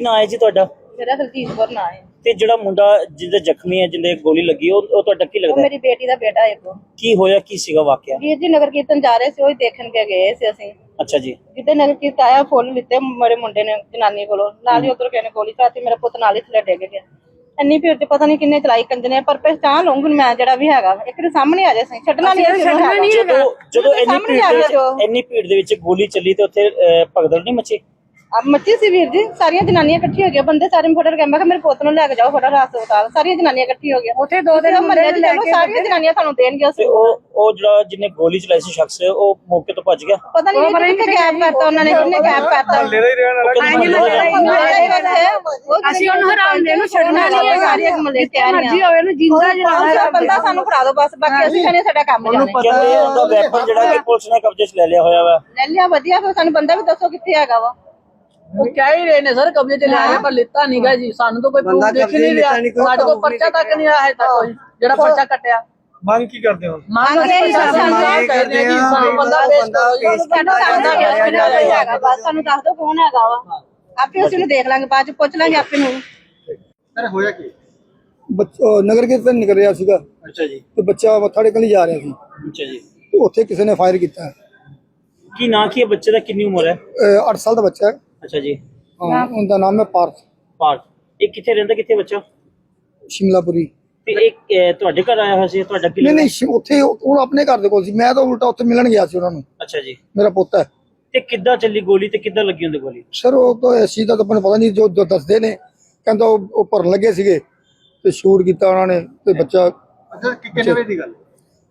ਨਾ ਹੈ ਜੀ ਤੁਹਾਡਾ? ਮੇਰਾ ਦਲਜੀਤ ਕੌਰ ਨਾਂ ਹੈ ਤੇ ਜਿਹੜਾ ਮੁੰਡਾ ਜਿਹਦੇ ਜ਼ਖਮੀ ਹੈ ਜਿਹਦੇ ਗੋਲੀ ਲੱਗੀ ਉਹ ਉਹ ਤੁਹਾਡਾ ਕੀ ਉਹ ਲੱਗਦਾ? ਹੈ? ਮੇਰੀ ਬੇਟੀ ਦਾ ਬੇਟਾ ਹੈ ਇੱਕ। ਕੀ ਹੋਇਆ ਕੀ ਸੀਗਾ ਵਾਕਿਆ? ਵੀਰ ਜੀ ਨਗਰ ਕੀਰਤਨ ਜਾ ਰਹੇ ਸੀ ਉਹ ਹੀ ਦੇਖਣ ਕੇ ਗਏ ਸੀ ਅਸੀਂ। ਅੱਛਾ ਜੀ। ਜਿੱਦੇ ਨਗਰ ਕੀਰਤਨ ਆਇਆ ਫੁੱਲ ਲਿੱਤੇ ਮੇਰੇ ਮੁੰਡੇ ਨੇ ਜਨਾਨੀ ਕੋਲੋਂ। ਨਾਲ ਹੀ ਉਧਰ ਕਿਸੇ ਨੇ ਗੋਲੀ ਚਲਾਤੀ ਮੇਰਾ ਪੁੱਤ ਨਾਲ ਹੀ ਥੱਲੇ ਡਿੱਗ ਗਿਆ। ਇੰਨੀ ਭੀੜ ਤੇ ਪਤਾ ਨਹੀਂ ਕਿੰਨੇ ਚਲਾਈ ਕੰਜ ਨੇ ਪਰ ਪਹਿਚਾਣ ਲਊਂਗੀ ਮੈਂ ਜਿਹੜਾ ਵੀ ਹੈਗਾ। ਇੱਕ ਦੇ ਸਾਹਮਣੇ ਆ ਜਾ ਸਹੀ ਛੱਡਣਾ ਨਹੀਂ ਅਸੀਂ ਉਹਨੂੰ ਹੈਗਾ। ਜਦੋਂ ਜਦੋਂ ਇੰਨੀ ਸਾਹਮਣੇ ਭੀੜ ਆ ਦੇ ਗਿਆ ਜੋ। ਵਿੱਚ ਇੰਨੀ ਭੀੜ ਦੇ ਵਿੱਚ ਗੋਲੀ ਚੱਲੀ ਤੇ ਉੱਥੇ ਅਹ, ਭਗਦੜ ਨਹੀਂ ਮਚੀ? ਆ ਮੱਚੀ ਸੀ ਵੀਰ ਜੀ ਸਾਰੀਆਂ ਜਨਾਨੀਆਂ ਇਕੱਠੀਆਂ ਹੋ ਗਈਆਂ ਬੰਦੇ ਸਾਰੇ ਫੋਟੋ ਕੇ ਮੈਂ ਕਿਹਾ ਮੇਰੇ ਪੁੱਤ ਨੂੰ ਲੈ ਕੇ ਜਾਓ ਫੋਟੋ ਹਸਪਤਾਲ ਸਾਰੀਆਂ ਜਨਾਨੀਆਂ ਇਕੱਠੀਆਂ ਹੋ ਗਈਆਂ। ਉੱਥੇ ਦੋ ਦਿਨ ਮੁੰਡੇ ਲੈ ਕੇ ਸਾਰੀਆਂ ਜਨਾਨੀਆਂ ਤੁਹਾਨੂੰ ਦੇਣਗੀਆਂ ਤੇ ਉਹ ਉਹ ਜਿਹੜਾ ਜਿਹਨੇ ਗੋਲੀ ਚਲਾਈ ਸੀ ਸ਼ਖਸ ਉਹ ਮੌਕੇ ਤੋਂ ਭੱਜ ਗਿਆ? ਪਤਾ ਨਹੀਂ ਕਿੱਥੇ ਗੈਪ ਕਰਤਾ ਉਹਨਾਂ ਨੇ ਕਿੰਨੇ ਗੈਪ ਕਰਤਾ। ਅਸੀਂ ਉਹਨੂੰ ਹਰਾਉਂਦੇ ਨੂੰ ਛੱਡਣਾ ਨਹੀਂ ਹੈ ਸਾਰੀਆਂ ਮਲੇਸ਼ੀਆ ਮਰਜ਼ੀ ਹੋਵੇ ਨੂੰ ਜਿੰਦਾ ਜਨਾਨਾ ਬੰਦਾ ਸਾਨੂੰ ਫੜਾ ਦਿਓ ਬਸ ਬਾਕੀ ਅਸੀਂ ਕਹਿੰਦੇ ਸਾਡਾ ਕੰਮ ਜਾਣੇ ਕਹਿੰਦੇ ਉਹਦਾ ਵੈਪਨ ਜਿਹੜਾ ਕਿ ਪੁਲਿਸ ਨੇ ਕਬਜ਼ੇ 'ਚ ਲੈ ਲਿਆ ਹੋਇਆ ਵਾ। ਲੈ ਲਿਆ ਵਧੀਆ ਫਿਰ ਸਾਨੂੰ ਬੰਦਾ ਵੀ ਦੱਸੋ ਕਿੱਥੇ ਹੈਗਾ ਵਾ। ਉਹ ਕਹਿ ਹੀ ਰਹੇ ਨੇ ਸਰ ਕਬਜ਼ੇ ਚ ਲੈ ਲਿਆ ਪਰ ਲਿੱਤਾ ਨਹੀਂਗਾ ਜੀ। ਸਾਨੂੰ ਤਾਂ ਕੋਈ ਪ੍ਰੂਫ ਦੇਖ ਨਹੀਂ ਰਿਹਾ। ਸਾਡੇ ਕੋਲ ਪਰਚਾ ਤੱਕ ਨਹੀਂ ਆਇਆ ਹੈ ਤੱਕ ਕੋਈ ਜਿਹੜਾ ਪਰਚਾ ਕੱਟਿਆ। ਮੰਗ ਕੀ ਕਰਦੇ ਹੋ? ਮੰਗ ਮੰਗ ਇਹ ਸਾਨੂੰ ਸਾਨੂੰ ਕਹਿੰਦੇ ਆ ਸਾਨੂੰ ਬੰਦਾ ਪੇਸ਼ ਕਰੋ ਜੀ। ਸਾਡਾ ਸਾਡਾ ਹੈਗਾ ਬਸ ਸਾਨੂੰ ਦੱਸ ਦਿਓ ਕੌਣ ਹੈਗਾ ਵਾ। ਆਪੇ ਅਸੀਂ ਨੂੰ ਦੇਖ ਲਾਂਗੇ ਬਾਅਦ ਚ ਪੁੱਛ ਲਾਂਗੇ ਆਪੇ ਨੂੰ। ਸਰ ਹੋਇਆ ਕੀ? ਬੱਚ- ਅਹ ਨਗਰ ਕੀਰਤਨ ਨਿਕਲ ਰਿਹਾ ਸੀਗਾ। ਅੱਛਾ ਜੀ। ਤੇ ਬੱਚਾ ਮੱਥਾ ਟੇਕਣ ਲਈ ਜਾ ਰਿਹਾ ਸੀ। ਅੱਛਾ ਜੀ। ਤੇ ਉੱਥੇ ਕਿਸੇ ਨੇ ਫਾਇਰ ਕੀਤਾ। ਕੀ ਨਾਂ ਕੀ ਹੈ? ਬੱਚੇ ਦਾ ਕਿੰਨੀ ਉਮਰ ਹੈ? 8 ਸਾਲ ਦਾ ਬੱਚਾ ਹੈ। ਅੱਛਾ ਜੀ। ਹਾਂ, ਉਹਦਾ ਨਾਮ ਹੈ ਪਾਰਥ ਪਾਰਥ ਇਹ ਕਿੱਥੇ ਰਹਿੰਦਾ ਕਿੱਥੇ ਬੱਚਾ? ਸ਼ਿਮਲਾਪੁਰੀ। ਤੇ ਇਹ ਅਹ, ਤੁਹਾਡੇ ਘਰ ਆਇਆ ਹੋਇਆ ਸੀ ਤੁਹਾਡਾ ਕੀ ਨਹੀਂ ਲੱਗਦਾ? ਨਹੀਂ ਸ਼ਿ- ਉੱਥੇ ਉਹ ਉਹ ਆਪਣੇ ਘਰ ਦੇ ਕੋਲ ਸੀ। ਮੈਂ ਤਾਂ ਉਲਟਾ ਉੱਥੇ ਮਿਲਣ ਗਿਆ ਸੀ ਉਹਨਾਂ ਨੂੰ। ਅੱਛਾ ਜੀ। ਮੇਰਾ ਪੁੱਤ ਹੈ। ਤੇ ਕਿੱਦਾਂ ਚੱਲੀ ਗੋਲੀ ਤੇ ਕਿੱਦਾਂ ਲੱਗੀ ਹੁੰਦੀ ਗੋਲੀ? ਸਰ ਉਹ ਤਾਂ ਇਸ ਚੀਜ਼ ਦਾ ਤਾਂ ਮੈਨੂੰ ਪਤਾ ਨਹੀਂ ਜੋ ਜੋ ਦੱਸਦੇ ਨੇ। ਕਹਿੰਦਾ ਉਹ ਉਹ ਭਰਨ ਲੱਗੇ ਸੀਗੇ ਤੇ ਸ਼ੂਟ ਕੀਤਾ ਉਹਨਾਂ ਨੇ ਤੇ ਬੱਚਾ ਅੱਛਾ ਕਿ ਕਿੰਨੇ ਵਜੇ ਦੀ ਗੱਲ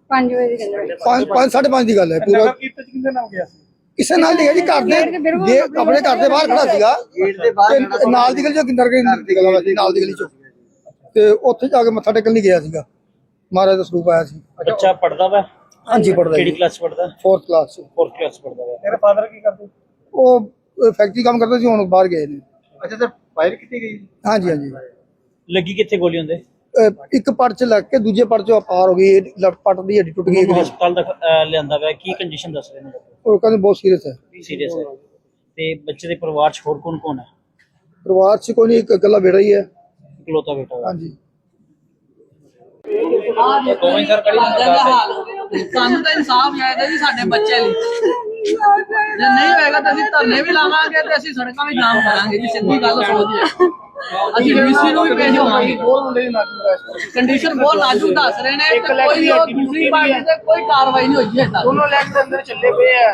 5 ਵਜੇ ਦੀ ਗੱਲ 5 5 5:30 ਦੀ ਗੱਲ ਹੈ ਪੂਰਾ ਨਗਰ ਕੀਰਤਨ ਚ ਕਿੰਨੇ ਨਾਮ ਗਿਆ ਸੀ? ਕਿਸੇ ਨਾਲ ਨਹੀਂ ਹੈ ਜੀ ਘਰ ਦੇ ਜੇ ਆਪਣੇ ਘਰ ਦੇ ਬਾਹਰ ਖੜਾ ਸੀਗਾ ਗੇਟ ਦੇ ਬਾਹਰ ਨਾਲ ਦੀ ਗਲੀ ਚੋਂ ਕਿੰਦਰ ਗਈ ਨਾਲ ਦੀ ਗਲੀ ਚੋਂ। ਤੇ ਉੱਥੇ ਜਾ ਕੇ ਮੱਥਾ ਟੇਕਣ ਲਈ ਗਿਆ ਸੀਗਾ। ਮਹਾਰਾਜ ਦਾ ਸਰੂਪ ਆਇਆ ਸੀ। ਬੱਚਾ ਪੜਦਾ ਵਾ? ਹਾਂਜੀ ਪੜਦਾ ਕਿਹੜੀ ਕਲਾਸ ਪੜਦਾ 4th ਕਲਾਸ ਚ। 4th ਕਲਾਸ ਪੜਦਾ ਵਾ। ਤੇਰੇ ਫਾਦਰ ਕੀ ਕਰਦੇ? ਉਹ ਫੈਕਟਰੀ ਕੰਮ ਕਰਦੇ ਸੀ ਹੁਣ ਬਾਹਰ ਗਏ ਨੇ। ਅੱਛਾ ਸਰ ਫਾਇਰ ਕੀਤੀ ਗਈ ਹਾਂਜੀ ਹਾਂਜੀ। ਲੱਗੀ ਕਿੱਥੇ ਗੋਲੀ ਹੁੰਦੇ ਇੱਕ ਪੜ ਚ ਲੱਗ ਕੇ ਦੂਜੇ ਪੜ ਚ ਪਾਰ ਹੋ ਗਈ ਲੱਟ ਪੱਟ ਦੀ ਹੱਡੀ ਟੁੱਟ ਗਈ ਹਸਪਤਾਲ ਦਾ ਲਿਆਂਦਾ ਵਾ ਕੀ ਕੰਡੀਸ਼ਨ ਦੱਸ ਰਹੇ ਨੇ? ਉਹ ਕਹਿੰਦੇ ਬਹੁਤ ਸੀਰੀਅਸ ਹੈ। ਸੀਰੀਅਸ ਹੈ। ਤੇ ਬੱਚੇ ਦੇ ਪਰਿਵਾਰ 'ਚ ਹੋਰ ਕੌਣ ਕੌਣ ਹੈ? ਪਰਿਵਾਰ ਚ ਕੋਈ ਨਹੀਂ ਇੱਕ ਇਕੱਲਾ ਬੇੜਾ ਹੀ ਹੈ। ਇਕਲੌਤਾ ਬੇਟਾ ਹਾਂਜੀ। ਦੋਵੇਂ ਸਰ ਕੜੀ ਸਾਨੂੰ ਤਾਂ ਇਨਸਾਫ ਚਾਹੀਦਾ ਜੀ ਸਾਡੇ ਬੱਚੇ ਲਈ। ਜੇ ਨਹੀਂ ਹੋਏਗਾ ਤਾਂ ਅਸੀਂ ਧਰਨੇ ਵੀ ਲਾਵਾਂਗੇ ਤੇ ਅਸੀਂ ਸੜਕਾਂ ਵੀ ਜਾਮ ਕਰਾਂਗੇ ਜੀ ਸਿੱਧੀ ਗੱਲ ਸੋਚੀ। ਹੈ ਅਸੀਂ ਡੀਸੀ ਨੂੰ ਵੀ ਪੇਸ਼ ਹੋਵਾਂਗੇ ਕੰਡੀਸ਼ਨ ਬਹੁਤ ਨਾਜ਼ੁਕ ਦੱਸ ਰਹੇ ਨੇ ਤੇ ਕੋਈ ਉਹ ਦੂਸਰੀ ਪਾਰਟੀ ਤੇ ਕੋਈ ਕਾਰਵਾਈ ਨਹੀਂ ਹੋਈ ਹੈ ਦੋਨੋਂ ਲੈਗ ਦੇ ਅੰਦਰ ਚੱਲੇ ਪਏ ਆ।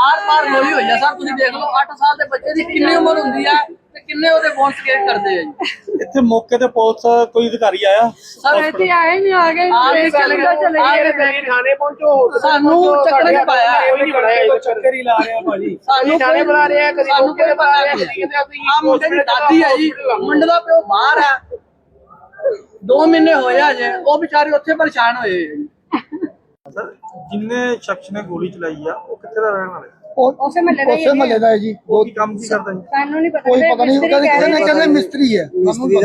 ਆਰ ਪਾਰ ਹੋਈ ਹੋਈ ਹੈ ਸਰ ਤੁਸੀਂ ਦੇਖ ਲਓ 8 ਸਾਲ ਦੇ ਬੱਚੇ ਦੀ ਕਿੰਨੀ ਉਮਰ ਹੁੰਦੀ ਹੈ ਤੇ ਕਿੰਨੇ ਉਹਦੇ ਬੌਂਸ ਕੇਅਰ ਕਰਦੇ ਆ ਜੀ। ਇੱਥੇ ਮੌਕੇ ਤੇ ਪੁਲਿਸ ਕੋਈ ਅਧਿਕਾਰੀ ਆਇਆ? ਸਰ ਇੱਥੇ ਆਏ ਨਹੀਂ ਆ ਗਏ ਚਲੇ ਗਏ ਥਾਣੇ ਪਹੁੰਚੋ। ਸਾਨੂੰ ਚੱਕਰ ਨਹੀਂ ਪਾਇਆ। ਕੋਈ ਨਹੀਂ ਬਣਾਇਆ ਚੱਕਰ ਹੀ ਲਾ ਰਿਹਾ ਭਾਜੀ। ਸਾਨੂੰ ਥਾਣੇ ਬੁਲਾ ਰਹੇ ਆ, ਕਦੀ ਸਾਨੂੰ ਮੌਕੇ ਤੇ ਕੋਈ ਬੁਲਾ ਰਹੇ ਆ, ਆ ਮੁੰਡੇ ਦੀ ਦਾਦੀ ਹੈ ਜੀ। ਮੁੰਡੇ ਦਾ ਪਿਓ ਬਾਹਰ ਹੈ ਦੋ ਮਹੀਨੇ ਹੋਏ ਆ ਜੇ ਉਹ ਵਿਚਾਰੇ ਉੱਥੇ ਪਰੇਸ਼ਾਨ ਹੋਏ। ਆ ਜੀ। ਸਰ ਜਿੰਨੇ ਸ਼ਖਸ ਨੇ ਗੋਲੀ ਚਲਾਈ ਆ ਉਹ ਕਿੱਥੇ ਦਾ ਰਹਿਣ ਵਾਲਾ? ਹੈ ਉਹ ਉਸੇ ਮਹੱਲੇ ਦਾ ਹੀ ਉਸੇ ਮਹੱਲੇ ਦਾ ਹੈ ਜੀ। ਉਹ ਕੀ ਕੰਮ ਕੀ ਕਰਦਾ ਜੀ? ਸਾਨੂੰ ਨਹੀਂ ਪਤਾ। ਕੋਈ ਪਤਾ ਨਹੀਂ ਉਹ ਕਹਿੰਦੇ ਕਹਿੰਦੇ ਕਹਿੰਦੇ ਮਿਸਤਰੀ ਹੈ।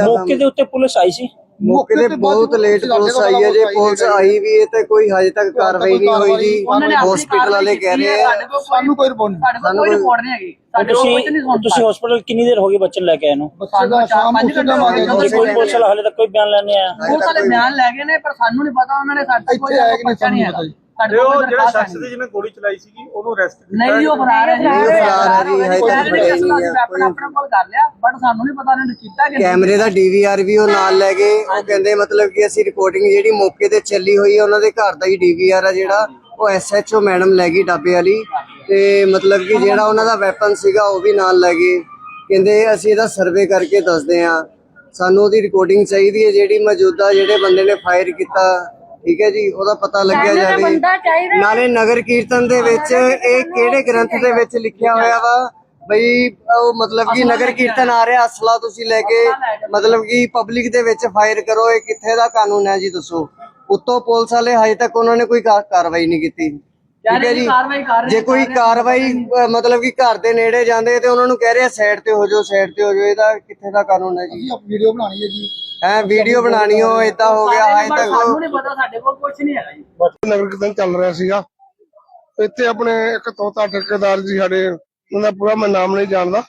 ਮੌਕੇ ਦੇ ਉੱਤੇ ਪੁਲਿਸ ਆਈ ਸੀ? ਮੌਕੇ ਤੇ ਬਹੁਤ ਲੇਟ ਪੁਲਿਸ ਆਈ ਹੈ ਜੇ ਪੁਲਿਸ ਆਈ ਵੀ ਹੈ ਤੇ ਕੋਈ ਹਜੇ ਤੱਕ ਕਾਰਵਾਈ ਨਹੀਂ ਹੋਈ ਜੀ। ਉਹਨਾਂ ਨੇ ਆਪਣੀ ਹਸਪੀਟਲ ਵਾਲੇ ਕਹਿ ਰਹੇ ਆ। ਸਾਡੇ ਕੋਲ ਸਾਨੂੰ ਕੋਈ ਰਿਪੋਰਟ ਨਹੀਂ। ਸਾਡੇ ਕੋਲ ਕੋਈ ਰਿਪੋਰਟ ਨਹੀਂ ਹੈਗੀ। ਸਾਡੇ ਕੋਲ ਕੁਝ ਨਹੀਂ ਤੁਸੀਂ ਸੁਣਦਾ ਤੁਸੀਂ ਹਸਪੀਟਲ ਕਿੰਨੀ ਦੇਰ ਹੋ ਗਈ ਬੱਚੇ ਨੂੰ ਲੈ ਕੇ ਆਏ ਨੂੰ? ਬੱਚੇ ਦਾ ਸ਼ਾਮ ਪੰਜ ਨੂੰ ਸਿੱਧਾ ਘੰਟੇ ਮਾਰ ਹੋ ਗਏ ਕੋਈ ਪੁਲਿਸ ਵਾਲਾ ਹਾਲੇ ਤੱਕ ਕੋਈ ਬਿਆਨ ਲੈਣੇ ਆਇਆ। ਪੁਲਿਸ ਵਾਲੇ ਬਿਆਨ ਲੈ ਗਏ ਨੇ ਪਰ ਸਾਨੂੰ ਨਹੀਂ ਪਤਾ ਉਹਨਾਂ ਨੇ ਸਾਡੇ ਕੋਲ ਇੱਥੇ ਕਿ ਨਹੀਂ ਸਾਨੂੰ ਤੇ ਉਹ ਜਿਹੜਾ ਸ਼ਖਸ ਦੀ ਜਿਹਨੇ ਗੋਲੀ ਚਲਾਈ ਸੀਗੀ ਉਹਨੂੰ ਅਰੈਸਟ ਕੀਤਾ ਨਹੀਂ ਜੀ ਉਹ ਫਰਾਰ ਹੈ ਜੀ ਉਹ ਫਰਾਰ ਹੈ ਜੀ, ਹਜੇ ਤੱਕ ਫੜਿਆ ਹੀ ਨਹੀਂ ਗਿਆ। ਆਪਣਾ ਆਪਣਾ ਕੋਲ ਕਰ ਲਿਆ ਬਟ ਸਾਨੂੰ ਨਹੀਂ ਪਤਾ ਉਹਨੇ ਕੀਤਾ ਕਿ ਕੈਮਰੇ ਦਾ ਡੀਵੀਆਰ ਵੀ ਉਹ ਨਾਲ ਲੈ ਗਏ ਉਹ ਕਹਿੰਦੇ ਮਤਲਬ ਕਿ ਅਸੀਂ ਰਿਪੋਰਟਿੰਗ ਜਿਹੜੀ ਮੌਕੇ ਤੇ ਚੱਲੀ ਹੋਈ ਹੈ ਉਹਨਾਂ ਦੇ ਘਰ ਦਾ ਹੀ ਡੀਵੀਆਰ ਆ ਜਿਹੜਾ ਉਹ ਐਸਐਚਓ ਮੈਡਮ ਲੈ ਗਈ ਡਾਬੇ ਵਾਲੀ। ਤੇ ਮਤਲਬ ਕਿ ਜਿਹੜਾ ਉਹਨਾਂ ਦਾ ਵੈਪਨ ਸੀਗਾ ਉਹ ਵੀ ਨਾਲ ਲੈ ਗਏ। ਕਹਿੰਦੇ ਅਸੀਂ ਇਹਦਾ ਸਰਵੇ ਕਰਕੇ ਦੱਸਦੇ ਆ ਸਾਨੂੰ ਉਹਦੀ ਰਿਕਾਰਡਿੰਗ ਚਾਹੀਦੀ ਹੈ ਜਿਹੜੀ ਮੌਜੂਦਾ ਜਿਹੜੇ ਬੰਦੇ ਨੇ ਫਾਇਰ ਕੀਤਾ ਠੀਕ ਹੈ ਜੀ ਉਹਦਾ ਪਤਾ ਲੱਗਿਆ ਜਾਵੇ। ਨਾਲੇ ਨਗਰ ਕੀਰਤਨ ਦੇ ਵਿੱਚ ਇਹ ਕਿਹੜੇ ਗ੍ਰੰਥ ਦੇ ਵਿੱਚ ਲਿਖਿਆ ਹੋਇਆ ਵਾ? ਬਈ ਉਹ ਮਤਲਬ ਕਿ ਨਗਰ ਕੀਰਤਨ ਆ ਰਿਹਾ ਅਸਲਾ ਤੁਸੀਂ ਲੈ ਕੇ ਮਤਲਬ ਕਿ ਪਬਲਿਕ ਦੇ ਵਿੱਚ ਫਾਇਰ ਕਰੋ ਇਹ ਕਿੱਥੇ ਦਾ ਕਾਨੂੰਨ ਹੈ ਜੀ ਦੱਸੋ? ਉੱਤੋਂ ਪੁਲਿਸ ਵਾਲੇ ਹਜੇ ਤੱਕ ਉਹਨਾਂ ਨੇ ਕੋਈ ਕਾ- ਕਾਰਵਾਈ ਨਹੀਂ ਕੀਤੀ। ਠੀਕ ਹੈ ਜੀ? ਜੇ ਕੋਈ ਕਾਰਵਾਈ ਅ, ਮਤਲਬ ਕਿ ਘਰ ਦੇ ਨੇੜੇ ਜਾਂਦੇ ਤੇ ਉਹਨਾਂ ਨੂੰ ਕਹਿ ਰਿਹਾ ਸਾਈਡ ਤੇ ਹੋ ਜਾਓ ਸਾਈਡ ਤੇ ਹੋ ਜਾਓ ਇਹਦਾ ਕਿੱਥੇ ਦਾ ਕਾਨੂੰਨ ਹੈ ਜੀ? ਜੀ ਆਪ ਵੀਡੀਓ ਬਣਾਣੀ ਹੈ ਜੀ। ਹੈ ਵੀਡੀਓ ਬਣਾਣੀ ਹੋ ਏਦਾਂ ਹੋ ਗਿਆ ਪਰ ਤੱਕ ਸਾਨੂੰ ਨਹੀਂ ਪਤਾ ਸਾਡੇ ਕੋਲ ਕੁਝ ਨਹੀਂ ਹੈਗਾ ਜੀ। ਨਗਰ ਕੀਰਤਨ ਚੱਲ ਰਿਹਾ ਸੀਗਾ। ਇੱਥੇ ਆਪਣੇ ਇੱਕ ਤੋਤਾ ਠੇਕੇਦਾਰ ਜੀ ਸਾਡੇ ਉਹਦਾ ਪੂਰਾ ਮੈਂ ਨਾਮ ਨਹੀਂ ਜਾਣਦਾ।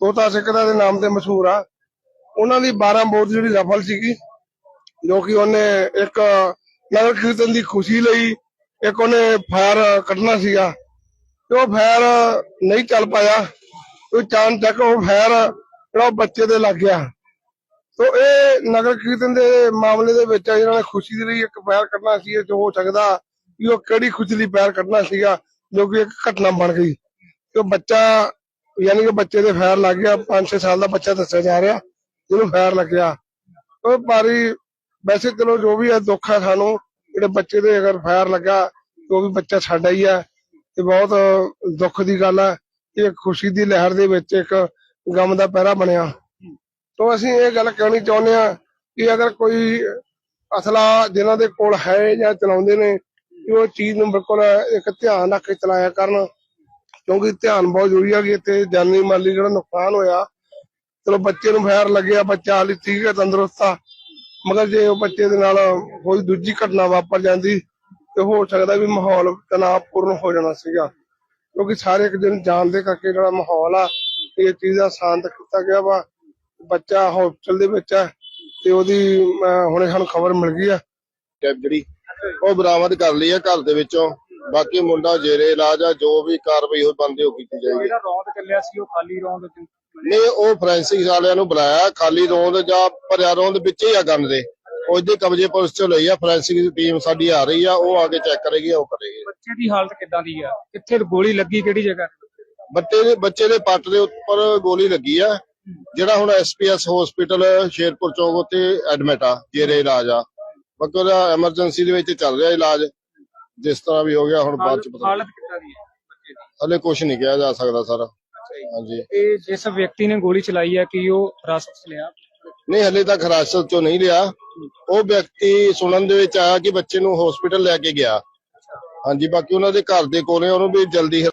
ਤੋਤਾ ਸਿੱਕਦਾ ਦੇ ਨਾਮ ਤੇ ਮਸ਼ਹੂਰ ਆ। ਉਹਨਾਂ ਦੀ 12 ਬੋਰ ਜਿਹੜੀ ਰਫਲ ਸੀਗੀ ਜੋ ਕਿ ਉਹਨੇ ਇੱਕ ਨਗਰ ਕੀਰਤਨ ਦੀ ਖੁਸ਼ੀ ਲਈ ਇੱਕ ਉਹਨੇ ਫਾਇਰ ਕੱਢਣਾ ਸੀਗਾ। ਤੇ ਉਹ ਫਾਇਰ ਨਹੀਂ ਚੱਲ ਪਾਇਆ। ਉਹ ਚਾਂਦ ਤੱਕ ਉਹ ਫਾਇਰ ਜਿਹੜਾ ਉਹ ਬੱਚੇ ਦੇ ਲੱਗ ਗਿਆ। ਤੋ ਇਹ ਨਗਰ ਕੀਰਤਨ ਦੇ ਮਾਮਲੇ ਦੇ ਵਿੱਚ ਇਹਨਾਂ ਨੇ ਖੁਸ਼ੀ ਦੇ ਲਈ ਇੱਕ ਪੈਰ ਕੱਢਣਾ ਸੀ, ਇਹ ਹੋ ਸਕਦਾ ਕਿ ਉਹ ਕਿਹੜੀ ਖੁਸ਼ੀ ਲਈ ਪੈਰ ਕੱਢਣਾ ਸੀਗਾ, ਜੋ ਕਿ ਇੱਕ ਘਟਨਾ ਬਣ ਗਈ। ਤੇ ਬੱਚਾ, ਯਾਨੀ ਕਿ ਬੱਚੇ ਦੇ ਫੈਰ ਲੱਗ ਗਿਆ 5-6 ਸਾਲ ਦਾ ਬੱਚਾ ਦੱਸਿਆ ਜਾ ਰਿਹਾ, ਜਿਹਨੂੰ ਫੈਰ ਲੱਗਿਆ। ਉਹ ਭਾਰੀ, ਵੈਸੇ ਚਲੋ ਜੋ ਵੀ ਹੈ ਦੁੱਖ ਹੈ ਸਾਨੂੰ, ਜਿਹੜੇ ਬੱਚੇ ਦੇ ਅਗਰ ਫੈਰ ਲੱਗਾ, ਉਹ ਵੀ ਬੱਚਾ ਸਾਡਾ ਹੀ ਹੈ ਤੇ ਬਹੁਤ ਦੁੱਖ ਦੀ ਗੱਲ ਹੈ ਇਹ ਖੁਸ਼ੀ ਦੀ ਲਹਿਰ ਦੇ ਵਿੱਚ ਇੱਕ ਗਮ ਦਾ ਪਹਿਰਾ ਬਣਿਆ। ਤੋਂ ਅਸੀਂ ਇਹ ਗੱਲ ਕਹਿਣੀ ਚਾਹੁੰਦੇ ਆ ਕਿ ਅਗਰ ਕੋਈ ਅਸਲਾ ਜਿਨ੍ਹਾਂ ਦੇ ਕੋਲ ਹੈ ਜਾਂ ਚਲਾਉਂਦੇ ਨੇ ਉਹ ਚੀਜ਼ ਨੂੰ ਬਿਲਕੁਲ ਇੱਕ ਧਿਆਨ ਰੱਖ ਕੇ ਚਲਾਇਆ ਕਰਨ, ਕਿਉਂਕਿ ਧਿਆਨ ਬਹੁਤ ਜ਼ਰੂਰੀ ਹੈ ਕਿ ਇੱਥੇ ਜਾਨੀ ਮਾਲੀ ਜਿਹੜਾ ਨੁਕਸਾਨ ਹੋਇਆ, ਚਲੋ ਬੱਚੇ ਨੂੰ ਫੈਰ ਲੱਗਿਆ, ਬੱਚਾ ਹਾਲੀ ਠੀਕ ਹੈ, ਤੰਦਰੁਸਤ ਆ, ਮਗਰ ਜੇ ਉਹ ਬੱਚੇ ਦੇ ਨਾਲ ਕੋਈ ਦੂਜੀ ਘਟਨਾ ਵਾਪਰ ਜਾਂਦੀ, ਤੇ ਹੋ ਸਕਦਾ ਵੀ ਮਾਹੌਲ ਤਣਾਅਪੂਰਨ ਹੋ ਜਾਣਾ ਸੀਗਾ। ਕਿਉਂਕਿ ਸਾਰੇ ਇੱਕ ਦਿਨ ਜਾਣ ਦੇ ਕਰਕੇ ਜਿਹੜਾ ਮਾਹੌਲ ਆ, ਇਹ ਚੀਜ਼ਾਂ ਸ਼ਾਂਤ ਕੀਤਾ ਗਿਆ ਵਾ। ਬੱਚਾ ਹਸਪਤਾਲ ਦੇ ਵਿੱਚ ਹੈ ਤੇ ਉਹਦੀ ਅਹ, ਹੁਣੇ ਸਾਨੂੰ ਖਬਰ ਮਿਲ ਗਈ ਆ। ਕੈਬ ਜਿਹੜੀ ਉਹ ਬਰਾਮਦ ਕਰ ਲਈ ਹੈ ਘਰ ਦੇ ਵਿੱਚੋਂ। ਬਾਕੀ ਮੁੰਡਾ ਜੇਰੇ ਇਲਾਜ ਆ ਜੋ ਵੀ ਕਾਰਵਾਈ ਉਹ ਬੰਦੇ ਉਹ ਕੀਤੀ ਜਾਏਗੀ। ਜਿਹੜਾ ਰੌਂਦ ਚੱਲਿਆ ਸੀ ਉਹ ਖਾਲੀ ਰੌਂਦ ਚ ਨਹੀਂ ਉਹ ਫੋਰੈਂਸਿਕ ਵਾਲਿਆਂ ਨੂੰ ਬੁਲਾਇਆ ਖਾਲੀ ਰੋਂਦ ਜਾਂ ਭਰਿਆ ਰੋਂਦ ਵਿੱਚ ਹੀ ਆ ਗੰਨ ਦੇ। ਉਹ ਇਹਦੇ ਕਬਜ਼ੇ ਪੁਲਿਸ ਚੋਂ ਲਈ ਆ ਫੋਰੈਂਸਿਕ ਟੀਮ ਸਾਡੀ ਆ ਰਹੀ ਆ ਉਹ ਆ ਕੇ ਚੈੱਕ ਕਰੇਗੀ ਉਹ ਕਰੇਗੀ। ਬੱਚੇ ਦੀ ਹਾਲਤ ਕਿੱਦਾਂ ਦੀ ਆ? ਕਿੱਥੇ ਗੋਲੀ ਲੱਗੀ ਕਿਹੜੀ ਜਗ੍ਹਾ? ਬੱਚੇ ਦੇ ਬੱਚੇ ਦੇ ਪੱਟ ਦੇ ਉੱਪਰ ਗੋਲੀ ਲੱਗੀ ਆ। ਜਿਹੜਾ ਹੁਣ ਐਸਪੀਐਸ ਹਸਪੀਟਲ ਸ਼ੇਰਪੁਰ ਚੌਕ ਉੱਤੇ ਐਡਮਿਟ ਆ ਜੇਰੇ ਇਲਾਜ ਆ। ਬਾਕੀ ਉਹਦਾ ਐਮਰਜੈਂਸੀ ਦੇ ਵਿੱਚ ਚੱਲ ਰਿਹਾ ਇਲਾਜ। ਜਿਸ ਤਰ੍ਹਾਂ ਵੀ ਹੋ ਗਿਆ ਹੁਣ ਬਾਅਦ ਚ ਪਤਾ ਹਾਲਤ ਕਿੱਦਾਂ ਦੀ ਹੈ ਬੱਚੇ ਦੀ? ਹਲੇ ਕੁਝ ਨਹੀਂ ਕਿਹਾ ਜਾ ਸਕਦਾ ਸਰ। ਹਾਂਜੀ। ਇਹ ਜਿਸ ਵਿਅਕਤੀ ਨੇ ਗੋਲੀ ਚਲਾਈ ਹੈ ਕਿ ਉਹ ਹਿਰਾਸਤ 'ਚ ਲਿਆ? ਨਹੀਂ ਹਲੇ ਤੱਕ ਹਿਰਾਸਤ ਚੋਂ ਨਹੀਂ ਲਿਆ। ਉਹ ਵਿਅਕਤੀ ਸੁਣਨ ਦੇ ਵਿੱਚ ਆਇਆ ਕਿ ਬੱਚੇ ਨੂੰ ਹਸਪੀਟਲ ਲੈ ਕੇ ਗਿਆ। ਹਾਂਜੀ ਬਾਕੀ ਉਹਨਾਂ ਦੇ ਘਰ ਦੇ ਕੋਲੇ ਉਹਨੂੰ ਵੀ ਜਲਦੀ